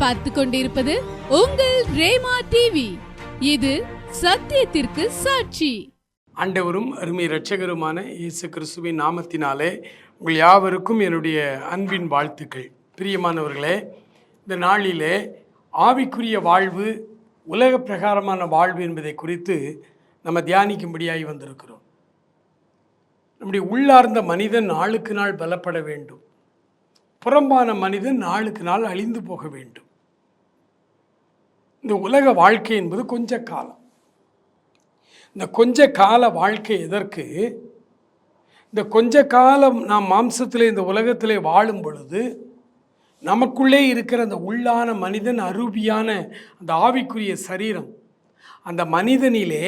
பார்த்து கொண்டிருப்பது உங்கள் ரேமா டிவி இது சத்தியத்திற்கு சாட்சி. ஆண்டவரும் அருமை இரட்சகருமான இயேசு கிறிஸ்துவின் நாமத்தினாலே உங்கள் யாவருக்கும் என்னுடைய அன்பின் வாழ்த்துக்கள். பிரியமானவர்களே இந்த நாளிலே ஆவிக்குரிய வாழ்வு உலக பிரகாரமான வாழ்வு என்பதை குறித்து நம்ம தியானிக்கும்படியாகி வந்திருக்கிறோம். நம்முடைய உள்ளார்ந்த மனிதன் நாளுக்கு நாள் பலப்பட வேண்டும். புறம்பான மனிதன் நாளுக்கு நாள் அழிந்து போக வேண்டும். இந்த உலக வாழ்க்கை என்பது கொஞ்ச காலம். இந்த கொஞ்ச கால வாழ்க்கை எதற்கு? இந்த கொஞ்ச காலம் நாம் மாம்சத்தில் இந்த உலகத்திலே வாழும் பொழுது நமக்குள்ளே இருக்கிற அந்த உள்ளான மனிதன் அருபியான அந்த ஆவிக்குரிய சரீரம் அந்த மனிதனிலே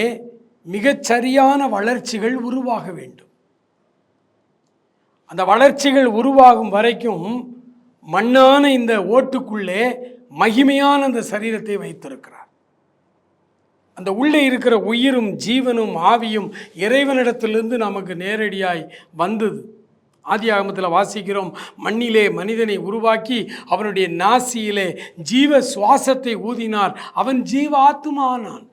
மிகச்சரியான வளர்ச்சிகள் உருவாக வேண்டும். அந்த வளர்ச்சிகள் உருவாகும் வரைக்கும் மண்ணான இந்த ஓட்டுக்குள்ளே மகிமையான அந்த சரீரத்தை வைத்திருக்கிறார். அந்த உள்ளே இருக்கிற உயிரும் ஜீவனும் ஆவியும் இறைவனிடத்திலிருந்து நமக்கு நேரடியாய் வந்தது. ஆதி ஆகமத்தில் வாசிக்கிறோம் மண்ணிலே மனிதனை உருவாக்கி அவனுடைய நாசியிலே ஜீவ சுவாசத்தை ஊதினார். அவன் ஜீவாத்மானான்.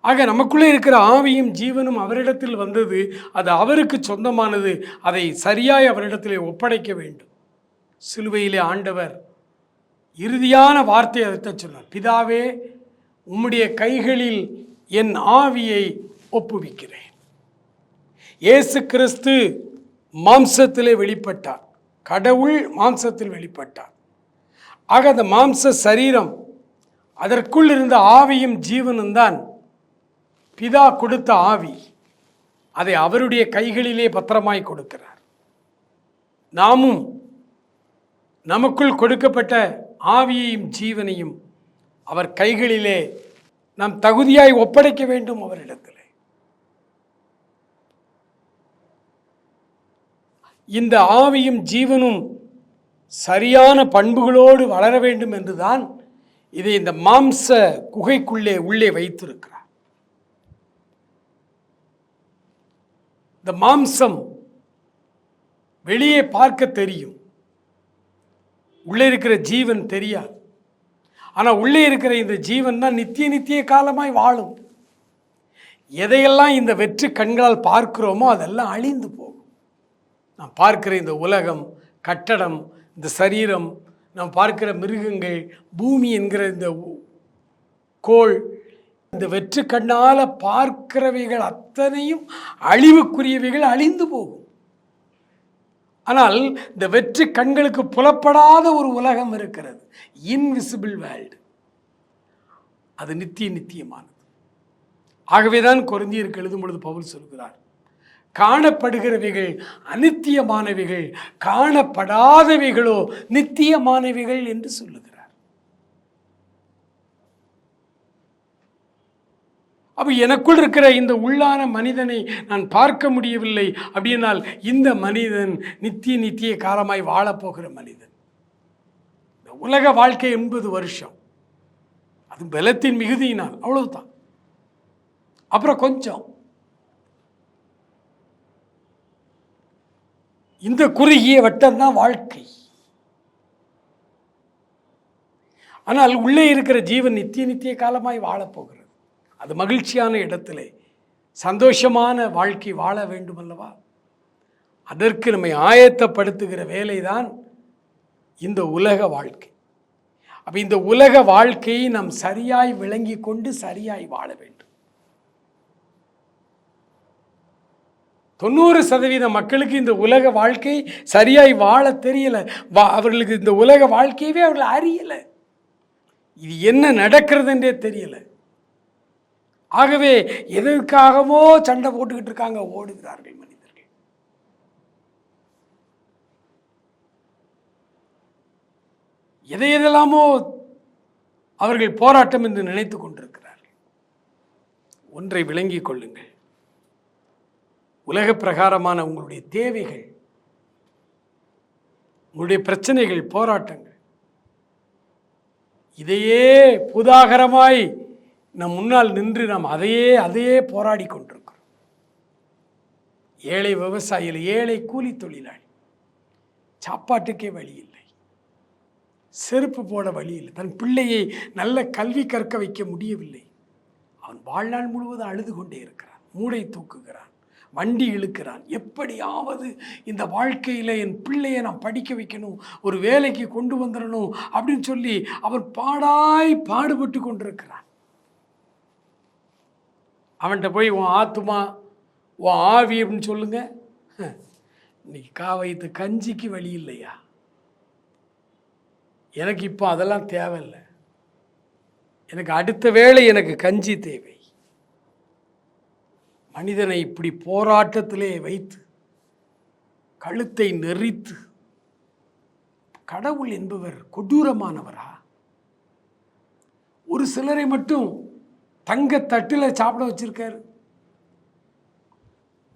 ஆக நமக்குள்ளே இருக்கிற ஆவியும் ஜீவனும் அவரிடத்தில் வந்தது அது அவருக்கு சொந்தமானது. அதை சரியாய் அவரிடத்திலே ஒப்படைக்க வேண்டும். சிலுவையிலே ஆண்டவர் இறுதியான வார்த்தையை அதை சொன்னார். பிதாவே உம்முடைய கைகளில் என் ஆவியை ஒப்புவிக்கிறேன். இயேசு கிறிஸ்து மாம்சத்திலே வெளிப்பட்டார். கடவுள் மாம்சத்தில் வெளிப்பட்டார். ஆக அந்த மாம்ச சரீரம் அதற்குள் இருந்த ஆவியும் ஜீவனும் தான் பிதா கொடுத்த ஆவி. அதை அவருடைய கைகளிலே பத்திரமாய் கொடுக்கிறார். நாமும் நமக்குள் கொடுக்கப்பட்ட ஆவியையும் ஜீவனையும் அவர் கைகளிலே நாம் தகுதியாய் ஒப்படைக்க வேண்டும் அவரிடத்தில். இந்த ஆவியும் ஜீவனும் சரியான பண்புகளோடு வளர வேண்டும் என்றுதான் இதை இந்த மாம்ச குகைக்குள்ளே உள்ளே வைத்திருக்கிறார். இந்த மாம்சம் வெளியே பார்க்க தெரியும். உள்ளே இருக்கிற ஜீவன் தெரியாது. ஆனால் உள்ளே இருக்கிற இந்த ஜீவன் தான் நித்திய நித்திய காலமாய் வாழும். எதையெல்லாம் இந்த வெற்று கண்களால் பார்க்கிறோமோ அதெல்லாம் அழிந்து போகும். நாம் பார்க்கிற இந்த உலகம் கட்டடம் இந்த சரீரம் நாம் பார்க்கிற மிருகங்கள் பூமி என்கிற இந்த கோள் இந்த வெற்று கண்ணால் பார்க்கிறவைகள் அத்தனையும் அழிவுக்குரியவைகள் அழிந்து போகும். ஆனால் இந்த வெற்றி கண்களுக்கு புலப்படாத ஒரு உலகம் இருக்கிறது. இன்விசிபிள் வேர்ல்டு அது நித்திய நித்தியமானது. ஆகவேதான் குறைந்தியருக்கு எழுதும் பொழுது பவுல் சொல்கிறார் காணப்படுகிறவைகள் அனித்தியமானவைகள் காணப்படாதவைகளோ நித்தியமானவைகள் என்று சொல்லுகிறார் அப்போ எனக்குள் இருக்கிற இந்த உள்ளான மனிதனை நான் பார்க்க முடியவில்லை. அப்படின்னால் இந்த மனிதன் நித்திய நித்திய காலமாய் வாழப்போகிற மனிதன். இந்த உலக வாழ்க்கை எண்பது வருஷம். அது பலத்தின் மிகுதியினால் அவ்வளவுதான். அப்புறம் கொஞ்சம். இந்த குறுகிய வட்டம்தான் வாழ்க்கை. ஆனால் உள்ளே இருக்கிற ஜீவன் நித்திய நித்திய காலமாய் வாழப்போகிறது அது மகிழ்ச்சியான இடத்திலே சந்தோஷமான வாழ்க்கை வாழ வேண்டும் அல்லவா அதற்கு நம்மை ஆயத்தப்படுத்துகிற வேலைதான் இந்த உலக வாழ்க்கை. அப்போ இந்த உலக வாழ்க்கையை நாம் சரியாய் விளங்கி கொண்டு சரியாய் வாழ வேண்டும். தொண்ணூறு சதவீத மக்களுக்கு இந்த உலக வாழ்க்கை சரியாய் வாழ தெரியலை. வா அவர்களுக்கு இந்த உலக வாழ்க்கையவே அவர்கள் அறியலை. இது என்ன நடக்கிறதுன்றே தெரியலை. ஆகவே எதற்காகவோ சண்டை போட்டுக்கிட்டு இருக்காங்க ஓடுகிறார்கள் மனிதர்கள். எதை எதெல்லாமோ அவர்கள் போராட்டம் என்று நினைத்து கொண்டிருக்கிறார்கள். ஒன்றை விளங்கிக் கொள்ளுங்கள். உலக பிரகாரமான உங்களுடைய தேவைகள் உங்களுடைய பிரச்சனைகள் போராட்டங்கள் இதையே புதாகரமாய் நம் முன்னால் நின்று நாம் அதையே அதையே போராடி கொண்டிருக்கிறோம். ஏழை விவசாயிகள் ஏழை கூலி தொழிலாளி. சாப்பாட்டுக்கே வழி இல்லை. செருப்பு போட வழி இல்லை. தன் பிள்ளையை நல்ல கல்வி கற்க வைக்க முடியவில்லை. அவன் வாழ்நாள் முழுவதும் அழுது கொண்டே இருக்கிறான். மூளை தூக்குகிறான். வண்டி இழுக்கிறான். எப்படியாவது இந்த வாழ்க்கையில் என் பிள்ளையை நான் படிக்க வைக்கணும் ஒரு வேலைக்கு கொண்டு வந்துடணும் அப்படின்னு சொல்லி அவன் பாடாய் பாடுபட்டு கொண்டிருக்கிறான். அவன்கிட்ட போய் உன் ஆத்துமா உன் ஆவி அப்படின்னு சொல்லுங்க. இன்னைக்கு காவைத்து கஞ்சிக்கு வழி இல்லையா? எனக்கு இப்போ அதெல்லாம் தேவையில்லை. எனக்கு அடுத்த வேளை எனக்கு கஞ்சி தேவை. மனிதனை இப்படி போராட்டத்திலே வைத்து கழுத்தை நெறித்து கடவுள் என்பவர் கொடூரமானவரா? ஒரு சிலரை மட்டும் தங்க தட்டில் சாப்பிட வச்சிருக்காரு.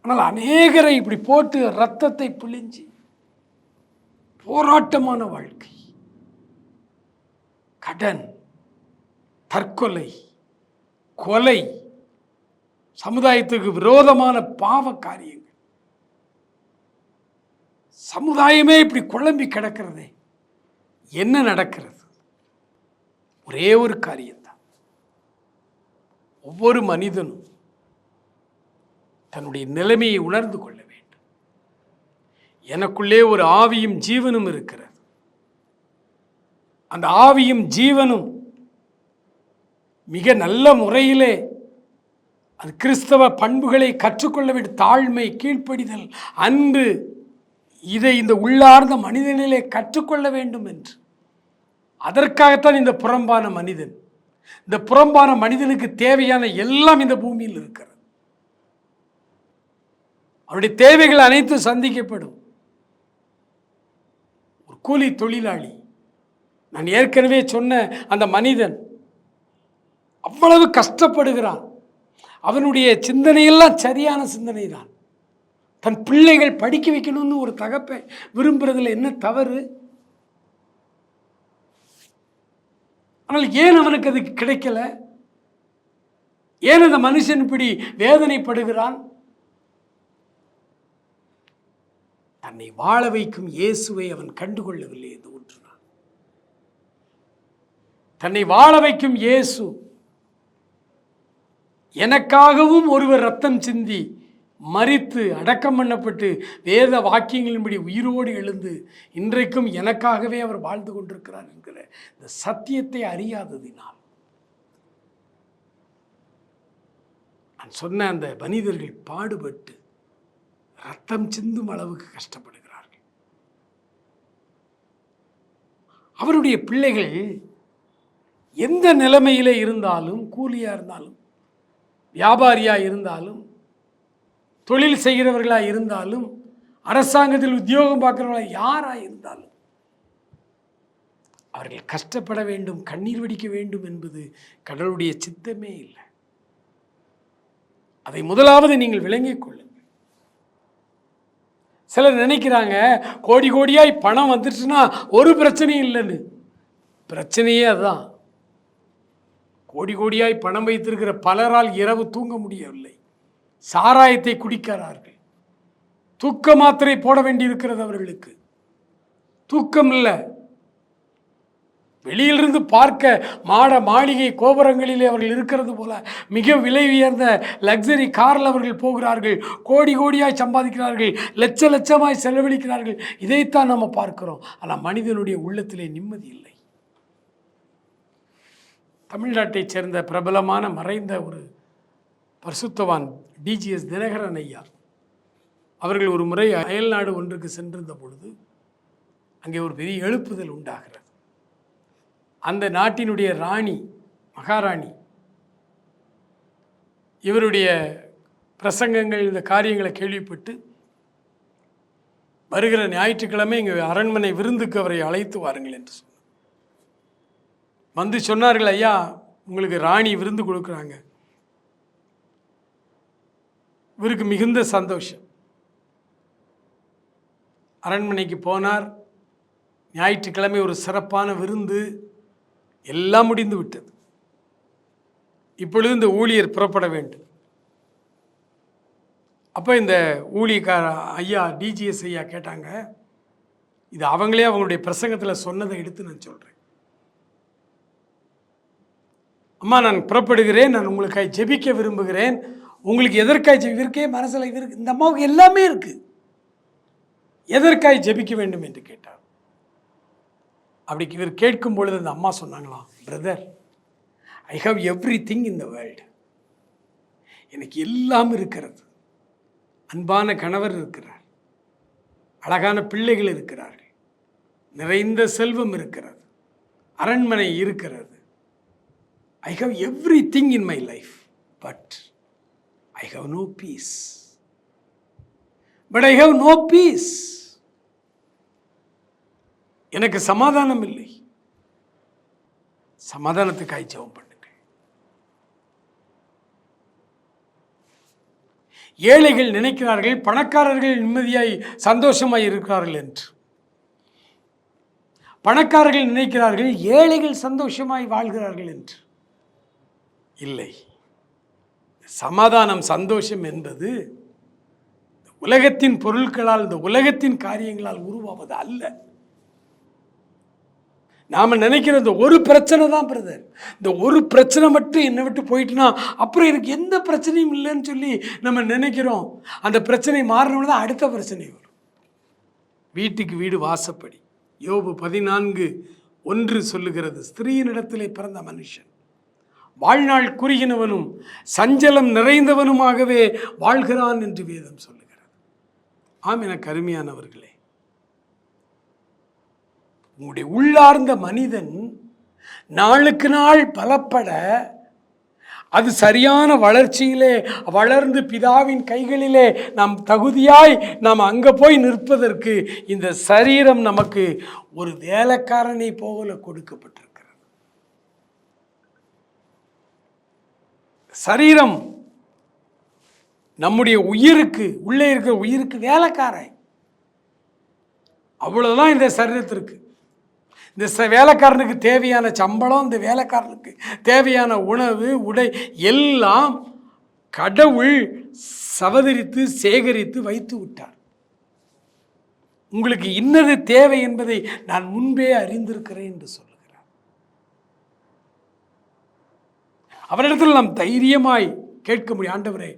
ஆனால் அநேகரை இப்படி போட்டு ரத்தத்தை பிழிஞ்சு போராட்டமான வாழ்க்கை. கடன் தற்கொலை கொலை சமுதாயத்துக்கு விரோதமான பாவ காரியங்கள். சமுதாயமே இப்படி குழம்பி கிடக்கிறதே என்ன நடக்கிறது? ஒரே ஒரு காரியம்தான். ஒவ்வொரு மனிதனும் தன்னுடைய நிலைமையை உணர்ந்து கொள்ள வேண்டும். எனக்குள்ளே ஒரு ஆவியும் ஜீவனும் இருக்கிறது. அந்த ஆவியும் ஜீவனும் மிக நல்ல முறையிலே அது கிறிஸ்தவ பண்புகளை கற்றுக்கொள்ள வேண்டும் தாழ்மை கீழ்ப்படிதல் அன்பு இதை இந்த உள்ளார்ந்த மனிதனிலே கற்றுக்கொள்ள வேண்டும் என்று. அதற்காகத்தான் இந்த புறம்பான மனிதன் இந்த புறம்பான மனிதனுக்கு தேவையான எல்லாம் இந்த பூமியில் இருக்கிறது. அவருடைய தேவைகள் அனைத்தும் சந்திக்கப்படும். ஒரு கூலி தொழிலாளி நான் ஏற்கனவே சொன்ன அந்த மனிதன் அவ்வளவு கஷ்டப்படுகிறான். அவனுடைய சிந்தனையெல்லாம் சரியான சிந்தனை தான் தன் பிள்ளைகள் படிக்க வைக்கணும்னு ஒரு தகப்பை விரும்புறதுல என்ன தவறு? ஆனால் ஏன் அவனுக்கு அது கிடைக்கல? ஏன் அந்த மனுஷன் இப்படி வேதனைப்படுகிறான்? தன்னை வாழ வைக்கும் இயேசுவை அவன் கண்டுகொள்ளவில்லை என்று ஒன்றுனான் தன்னை வாழ வைக்கும் இயேசு எனக்காகவும் ஒருவர் ரத்தம் சிந்தி மறித்து அடக்கம் பண்ணப்பட்டு வேத வாக்கியங்களின்படி உயிரோடு எழுந்து இன்றைக்கும் எனக்காகவே அவர் வாழ்ந்து கொண்டிருக்கிறார் என்கிற இந்த சத்தியத்தை அறியாததினால் நான். சொன்ன அந்த மனிதர்கள் பாடுபட்டு ரத்தம் சிந்தும் அளவுக்கு கஷ்டப்படுகிறார்கள். அவருடைய பிள்ளைகள் எந்த நிலைமையில் இருந்தாலும் கூலியாக இருந்தாலும் வியாபாரியாக இருந்தாலும் தொழில் செய்கிறவர்களாக இருந்தாலும் அரசாங்கத்தில் உத்தியோகம் பார்க்குறவர்களாக யாராக இருந்தாலும் அவர்கள் கஷ்டப்பட வேண்டும் கண்ணீர் வடிக்க வேண்டும் என்பது கடவுளுடைய சித்தமே இல்லை. அதை முதலாவது நீங்கள் விளங்கிக் கொள்ளுங்கள். சிலர் நினைக்கிறாங்க கோடி கோடியாய் பணம் வந்துருச்சுன்னா ஒரு பிரச்சனையும் இல்லைன்னு. பிரச்சனையே அதுதான் கோடி கோடியாய் பணம் வைத்திருக்கிற பலரால் இரவு தூங்க முடியவில்லை. சாராயத்தை குடிக்கிறார்கள். தூக்க மாத்திரை போட வேண்டியிருக்கிறது அவர்களுக்கு. தூக்கம் இல்லை. வெளியிலிருந்து பார்க்க மாட மாளிகை கோபுரங்களிலே அவர்கள் இருக்கிறது போல மிக விலை உயர்ந்த லக்ஸரி காரில் அவர்கள் போகிறார்கள். கோடி கோடியாய் சம்பாதிக்கிறார்கள். லட்ச லட்சமாய் செலவழிக்கிறார்கள். இதைத்தான் நம்ம பார்க்கிறோம். ஆனால் மனிதனுடைய உள்ளத்திலே நிம்மதி இல்லை. தமிழ்நாட்டைச் சேர்ந்த பிரபலமான மறைந்த ஒரு பரிசுத்தவான் டிஜிஎஸ் தினகரன் ஐயா. அவர்கள் ஒரு முறை அயல்நாடு ஒன்றுக்கு சென்றிருந்த பொழுது அங்கே ஒரு பெரிய எழுப்புதல் உண்டாகிறது. அந்த நாட்டினுடைய ராணி மகாராணி இவருடைய பிரசங்கங்கள் இந்த காரியங்களை கேள்விப்பட்டு வருகிற ஞாயிற்றுக்கிழமை இங்கே அரண்மனை விருந்துக்கு அவரை அழைத்து வாருங்கள் என்று சொன்னார். வந்து சொன்னார்கள் ஐயா உங்களுக்கு ராணி விருந்து கொடுக்குறாங்க. இவருக்கு மிகுந்த சந்தோஷம். அரண்மனைக்கு போனார். ஞாயிற்றுக்கிழமை ஒரு சிறப்பான விருந்து எல்லாம் முடிந்து விட்டது. இப்பொழுது இந்த ஊழியர் புறப்பட வேண்டும். அப்போ இந்த ஊழியக்கார ஐயா டிஜிஎஸ் ஐயா கேட்டாங்க இது அவங்களே அவங்களுடைய பிரசங்கத்தில் சொன்னதை எடுத்து நான் சொல்கிறேன் அம்மா நான் புறப்படுகிறேன். நான் உங்களுக்காக ஜெபிக்க விரும்புகிறேன். உங்களுக்கு எதற்காய் இவருக்கே இருக்கே மனசில் இவருக்கு இந்த அம்மாவுக்கு எல்லாமே இருக்குது எதற்காய் ஜெபிக்க வேண்டும் என்று கேட்டார். அப்படி இவர் கேட்கும் பொழுது அந்த அம்மா சொன்னாங்களாம் brother I have everything in the world எனக்கு எல்லாம் இருக்கிறது. அன்பான கணவர் இருக்கிறார். அழகான பிள்ளைகள் இருக்கிறார்கள். நிறைந்த செல்வம் இருக்கிறது. அரண்மனை இருக்கிறது. I have everything in my life but I have no peace but I have no peace எனக்கு சமாதானம் இல்லை சமாதானத்துக்காய் ஜெபம் பண்ணுங்கள். ஏழைகள் நினைக்கிறார்கள் பணக்காரர்கள் நிம்மதியாய் சந்தோஷமாய் இருக்கிறார்கள் என்று. பணக்காரர்கள் நினைக்கிறார்கள் ஏழைகள் சந்தோஷமாய் வாழ்கிறார்கள் என்று. இல்லை. சமாதானம் சந்தோஷம் என்பது உலகத்தின் பொருட்களால் இந்த உலகத்தின் காரியங்களால் உருவாவது அல்ல. நாம் நினைக்கிற இந்த ஒரு பிரச்சனை தான் பிரதர் இந்த ஒரு பிரச்சனை மட்டும் என்னை விட்டு போயிட்டுனா அப்புறம் எனக்கு எந்த பிரச்சனையும் இல்லைன்னு சொல்லி நம்ம நினைக்கிறோம். அந்த பிரச்சனை மாறினோட தான் அடுத்த பிரச்சனை வரும். வீட்டுக்கு வீடு வாசப்படி. யோபு பதினான்கு ஒன்று சொல்லுகிறது ஸ்திரீனிடத்திலே பிறந்த மனுஷன் வாழ்நாள் குறுகினவனும் சஞ்சலம் நிறைந்தவனுமாகவே வாழ்கிறான் என்று வேதம் சொல்லுகிறது. ஆம் என கருமையானவர்களே உங்களுடைய உள்ளார்ந்த மனிதன் நாளுக்கு நாள் பலப்பட அது சரியான வளர்ச்சியிலே வளர்ந்து பிதாவின் கைகளிலே நாம் தகுதியாய் நாம் அங்கே போய் நிற்பதற்கு இந்த சரீரம் நமக்கு ஒரு வேலைக்காரனை போல கொடுக்கப்பட்டிருக்கு சரீரம் நம்முடைய உயிருக்கு உள்ளே இருக்கிற உயிருக்கு வேலைக்காரன். அவ்வளோதான் இந்த சரீரத்திற்கு. இந்த ச வேலைக்காரனுக்கு தேவையான சம்பளம் இந்த வேலைக்காரனுக்கு தேவையான உணவு உடை எல்லாம் கடவுள் சவதரித்து சேகரித்து வைத்து விட்டார். உங்களுக்கு இன்னது தேவை என்பதை நான் முன்பே அறிந்திருக்கிறேன் என்று சொல் அவரிடத்தில் நாம் தைரியமாய் கேட்க முடியும் ஆண்டவரே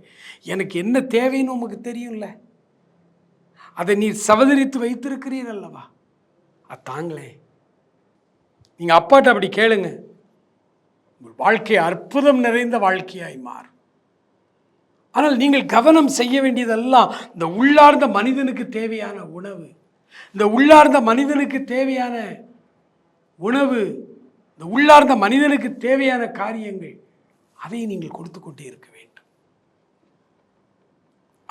எனக்கு என்ன தேவைன்னு உமக்கு தெரியும்ல? அதை நீர் சவதரித்து வைத்திருக்கிறீர் அல்லவா? அது தாங்களே நீங்கள் அப்பாட்ட அப்படி கேளுங்க. உங்கள் வாழ்க்கை அற்புதம் நிறைந்த வாழ்க்கையாய் மாறும். ஆனால் நீங்கள் கவனம் செய்ய வேண்டியதெல்லாம் இந்த உள்ளார்ந்த மனிதனுக்கு தேவையான உணவு. இந்த உள்ளார்ந்த மனிதனுக்கு தேவையான உணவு. இந்த உள்ளார்ந்த மனிதனுக்கு தேவையான காரியங்கள். அதை நீங்கள் கொடுத்து கொண்டே இருக்க வேண்டும்.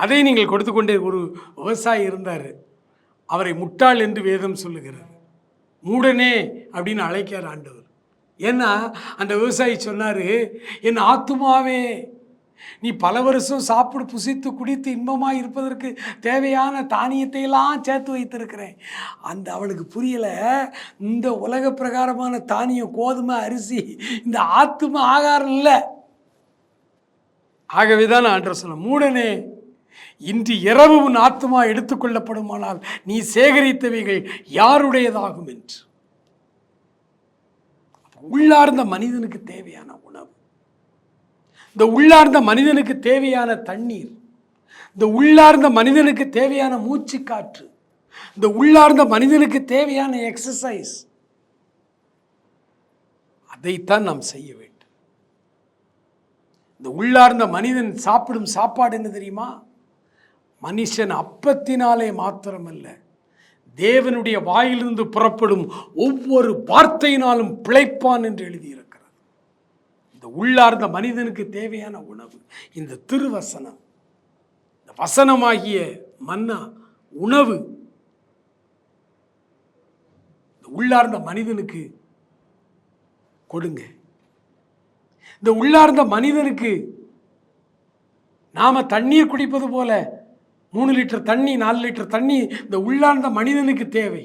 அதை நீங்கள் கொடுத்து கொண்டே ஒரு விவசாயி இருந்தார். அவரை முட்டாள் என்று வேதம் சொல்லுகிறது. மூடனே அப்படின்னு அழைக்கிறார் ஆண்டவர். ஏன்னா அந்த விவசாயி சொன்னார் என் ஆத்துமாவே நீ பல வருஷம் சாப்பிடு புசித்து குடித்து இன்பமாக இருப்பதற்கு தேவையான தானியத்தை எல்லாம் சேர்த்து வைத்திருக்கிறேன். அந்த அவளுக்கு புரியலை இந்த உலக பிரகாரமான தானியம் கோதுமை அரிசி இந்த ஆத்தும ஆகாரம் இல்லை. ஆகவே தான் ஆண்டவர் சொன்ன மூடனே இன்று இரவு உன் ஆத்மா எடுத்துக்கொள்ளப்படுமானால் நீ சேகரித்தவைகள் யாருடையதாகும் என்று. உள்ளார்ந்த மனிதனுக்கு தேவையான உணவு. இந்த உள்ளார்ந்த மனிதனுக்கு தேவையான தண்ணீர். இந்த உள்ளார்ந்த மனிதனுக்கு தேவையான மூச்சு காற்று இந்த உள்ளார்ந்த மனிதனுக்கு தேவையான எக்ஸசைஸ் அதைத்தான் நாம் செய்ய வேண்டும். இந்த உள்ளார்ந்த மனிதன் சாப்பிடும் சாப்பாடு என்ன தெரியுமா? மனுஷன் அப்பத்தினாலே மாத்திரமல்ல. தேவனுடைய வாயிலிருந்து புறப்படும் ஒவ்வொரு வார்த்தையினாலும் பிழைப்பான் என்று எழுதியிருக்கிறது இந்த உள்ளார்ந்த மனிதனுக்கு தேவையான உணவு இந்த திருவசனம். இந்த வசனமாகிய மன்னா உணவு. இந்த உள்ளார்ந்த மனிதனுக்கு கொடுங்க. இந்த உள்ளார்ந்த மனிதனுக்கு நாம் தண்ணீர் குடிப்பது போல மூணு லிட்டர் தண்ணி நாலு லிட்டர் தண்ணி இந்த உள்ளார்ந்த மனிதனுக்கு தேவை.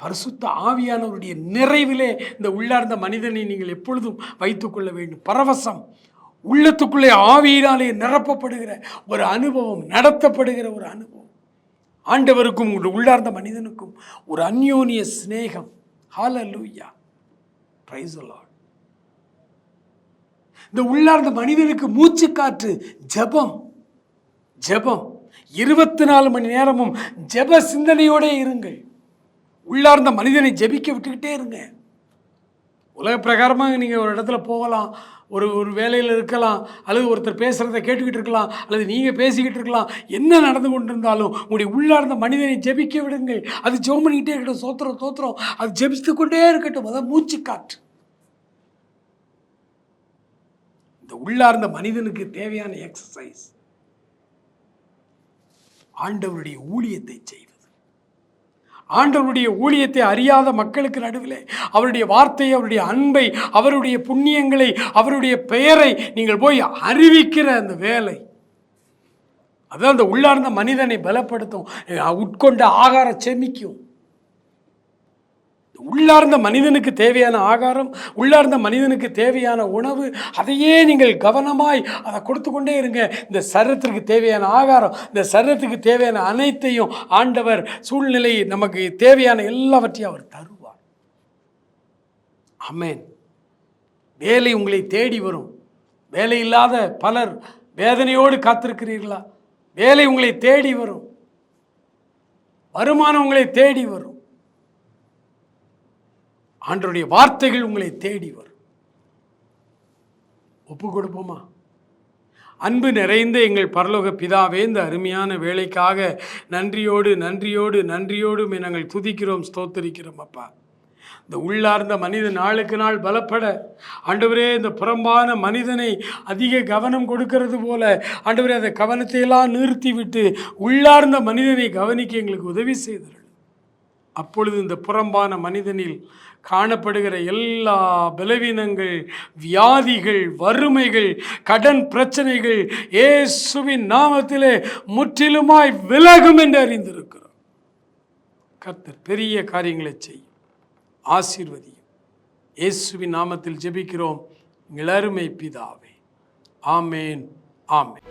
பரிசுத்த ஆவியானவருடைய நிறைவிலே இந்த உள்ளார்ந்த மனிதனை நீங்கள் எப்பொழுதும் வைத்துக்கொள்ள வேண்டும். பரவசம். உள்ளத்துக்குள்ளே ஆவியினாலே நிரப்பப்படுகிற ஒரு அனுபவம் நடத்தப்படுகிற ஒரு அனுபவம். ஆண்டவருக்கும் உங்களுடைய உள்ளார்ந்த மனிதனுக்கும் ஒரு அந்யோனிய சிநேகம். ஹால லூயா ப்ரைஸ் லார்ட் இந்த உள்ளார்ந்த மனிதனுக்கு மூச்சு காற்று ஜெபம் ஜெபம். இருபத்தி நாலு மணி நேரமும் ஜெப சிந்தனையோடே இருங்கள். உள்ளார்ந்த மனிதனை ஜெபிக்க விட்டுக்கிட்டே இருங்க. உலக பிரகாரமாக நீங்கள் ஒரு இடத்துல போகலாம் ஒரு ஒரு வேலையில் இருக்கலாம் அல்லது ஒருத்தர் பேசுகிறத கேட்டுக்கிட்டு இருக்கலாம் அல்லது நீங்கள் பேசிக்கிட்டு இருக்கலாம் என்ன நடந்து கொண்டிருந்தாலும் உங்களுடைய உள்ளார்ந்த மனிதனை ஜெபிக்க விடுங்கள். அது ஜெபம் பண்ணிக்கிட்டே இருக்கட்டும் சோத்திரம் தோத்திரம். அது ஜெபித்து கொண்டே இருக்கட்டும். அதான் மூச்சு காற்று. இந்த உள்ளார்ந்த மனிதனுக்கு தேவையான எக்ஸசைஸ் ஆண்டவருடைய ஊழியத்தை செய்வது. ஆண்டவருடைய ஊழியத்தை அறியாத மக்களுக்கு நடுவில் அவருடைய வார்த்தையை அவருடைய அன்பை அவருடைய புண்ணியங்களை அவருடைய பெயரை நீங்கள் போய் அறிவிக்கிற அந்த வேலை. அதான் அந்த உள்ளார்ந்த மனிதனை பலப்படுத்தும் உட்கொண்ட ஆகார செமிக்கும். உள்ளார்ந்த மனிதனுக்கு தேவையான ஆகாரம் உள்ளார்ந்த மனிதனுக்கு தேவையான உணவு அதையே நீங்கள் கவனமாய் அதை கொடுத்து கொண்டே இருங்க. இந்த சரீரத்திற்கு தேவையான ஆகாரம் இந்த சரீரத்துக்கு தேவையான அனைத்தையும் ஆண்டவர் சூழ்நிலை நமக்கு தேவையான எல்லாவற்றையும் அவர் தருவார். அமேன் வேலை உங்களை தேடி வரும். வேலை இல்லாத பலர் வேதனையோடு காத்திருக்கிறீர்களா? வேலை உங்களை தேடி வரும். வருமானம் உங்களை தேடி வரும். ஆண்டருடைய வார்த்தைகள் உங்களை தேடி வரும். ஒப்பு கொடுப்போமா? அன்பு நிறைந்த எங்கள் பரலோக பிதாவே இந்த அருமையான வேலைக்காக நன்றியோடு நன்றியோடு நன்றியோடு நாங்கள் துதிக்கிறோம் ஸ்தோத்தரிக்கிறோம் அப்பா. இந்த உள்ளார்ந்த மனிதன் நாளுக்கு நாள் பலப்பட. ஆண்டவரே இந்த புறம்பான மனிதனை அதிக கவனம் கொடுக்கறது போல ஆண்டவரே அந்த கவனத்தை எல்லாம் நிறுத்தி விட்டு உள்ளார்ந்த மனிதனை கவனிக்க எங்களுக்கு உதவி செய்தார்கள் அப்பொழுது இந்த புறம்பான மனிதனில் காணப்படுகிற எல்லா பலவீனங்கள் வியாதிகள் வறுமைகள் கடன் பிரச்சனைகள் இயேசுவின் நாமத்திலே முற்றிலுமாய் விலகும் என்று அறிந்திருக்கிறோம். கர்த்தர் பெரிய காரியங்களை செய்யும். ஆசீர்வதியும். இயேசுவின் நாமத்தில் ஜெபிக்கிறோம். இளருமை பிதாவே. ஆமேன் ஆமேன்.